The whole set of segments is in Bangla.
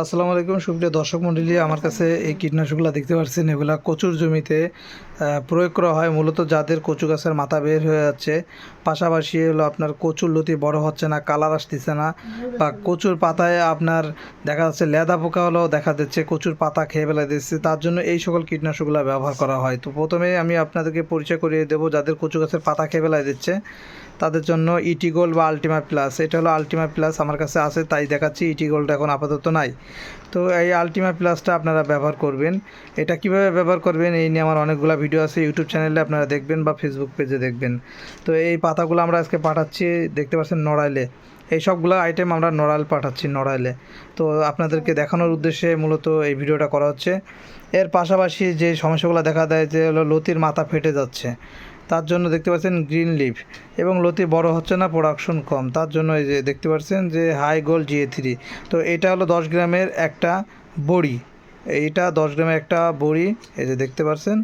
আসসালামু আলাইকুম, সুপ্রিয় দর্শক মণ্ডলী আমার কাছে এই কীটনাশকগুলো দেখতে পাচ্ছেন। এগুলা কচুর জমিতে প্রয়োগ করা হয়। মূলত যাদের কচু গাছের মাথা বের হয়ে যাচ্ছে, পাশাপাশি হলো আপনার কচুর লতি বড় হচ্ছে না, কালার আসতেছে না, বা কচুর পাতায় আপনার দেখা যাচ্ছে লেদা পোকা হলো দেখা যাচ্ছে কচুর পাতা খেয়ে ফেলে দিচ্ছে। তার জন্য এই সকল কীটনাশকগুলো ব্যবহার করা হয়। তো প্রথমে আমি আপনাদেরকে পরিচয় করিয়ে দেবো, যাদের কচু গাছের পাতা খেয়ে ফেলে দিচ্ছে তাদের জন্য ইটি ইটিগোল বা আলটিমা প্লাস এটা হলো আলটিমা প্লাস আমার কাছে আছে, তাই দেখাচ্ছি ইটিগোলটা এখন আপাতত নাই। তো এই আলটিমা প্লাসটা আপনারা ব্যবহার করবেন। এটা কীভাবে ব্যবহার করবেন, এই নিয়ে আমার অনেকগুলো ভিডিও আছে ইউটিউব চ্যানেলে আপনারা দেখবেন বা ফেসবুক পেজে দেখবেন। তো এই পাতাগুলো আমরা আজকে পাঠাচ্ছি, দেখতে পাচ্ছেন নড়াইলে। এই সবগুলো আইটেম আমরা নড়াইল পাঠাচ্ছি, নড়াইলে। তো আপনাদেরকে দেখানোর উদ্দেশ্যে মূলত এই ভিডিওটা করা হচ্ছে। এর পাশাপাশি যে সমস্যাগুলো দেখা দেয়, যে হলো লতির মাথা ফেটে যাচ্ছে। তার জন্য দেখতে পাচ্ছেন গ্রিন লিফ এবং লতি বড় হচ্ছে না প্রোডাকশন কম। তার জন্য এই যে দেখতে পাচ্ছেন যে হাই গোল জিএ থ্রি তো এটা হলো দশ গ্রামের একটা বড়ি। এইটা দশ গ্রামের একটা বড়ি, এই যে দেখতে পাচ্ছেন।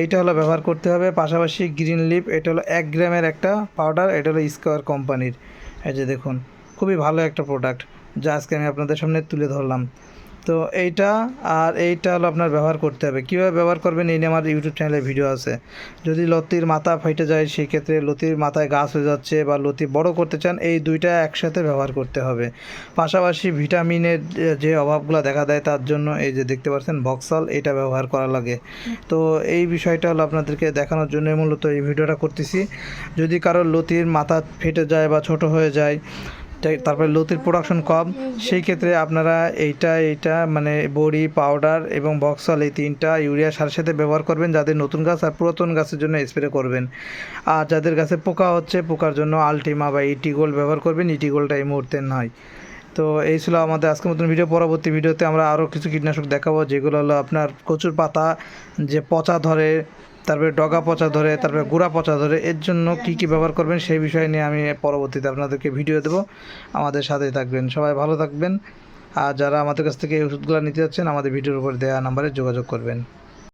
এইটা হলো ব্যবহার করতে হবে। পাশাপাশি গ্রিন লিফ এটা হলো এক গ্রামের একটা পাউডার এটা হলো স্কোয়ার কোম্পানির এই যে দেখুন, খুবই ভালো একটা প্রোডাক্ট যা আজকে আমি আপনাদের সামনে তুলে ধরলাম। তো এইটা আর এইটা হলো আপনার ব্যবহার করতে হবে। কীভাবে ব্যবহার করবেন এই নিয়ে আমার ইউটিউব চ্যানেলে ভিডিও আছে। যদি লতির মাথা ফেটে যায় সেই ক্ষেত্রে লতির মাথায় গাছ হয়ে যাচ্ছে বা লতি বড় করতে চান, এই দুইটা একসাথে ব্যবহার করতে হবে। পাশাপাশি ভিটামিনের যে- অভাবগুলো দেখা দেয়, তার জন্য এই যে দেখতে পাচ্ছেন ভক্সল, এটা ব্যবহার করা লাগে। তো এই বিষয়টা হলো আপনাদেরকে দেখানোর জন্য মূলত এই ভিডিওটা করতেছি। যদি কারোর লতির মাথা ফেটে যায় বা ছোট হয়ে যায় তারপরে লতির প্রোডাকশন কম। সেই ক্ষেত্রে আপনারা এইটা এইটা মানে বড়ি পাউডার এবং বক্সল এই তিনটা ইউরিয়া সারের সাথে ব্যবহার করবেন। যাদের নতুন গাছ আর পুরাতন গাছের জন্য স্প্রে করবেন। আর যাদের গাছে পোকা হচ্ছে, পোকার জন্য আলটিমা বা ইটিগোল ব্যবহার করবেন। ইটিগোলটা এই মুহূর্তে নয়। তো এই ছিল আমাদের আজকের মতন ভিডিও পরবর্তী ভিডিওতে আমরা আরও কিছু কীটনাশক দেখাবো, যেগুলো হলো আপনার কচুর পাতা, যে পচা ধরে তারপরে ডগা পচা ধরে, তারপরে গোড়া পচা ধরে, এর জন্য কি কি ব্যবহার করবেন সেই বিষয় নিয়ে আমি পরবর্তীতে আপনাদেরকে ভিডিও দেবো। আমাদের সাথেই থাকবেন। সবাই ভালো থাকবেন। আর যারা আমাদের কাছ থেকে এই ওষুধগুলো নিতে যাচ্ছেন, আমাদের ভিডিওর উপর দেওয়া নাম্বারে যোগাযোগ করবেন।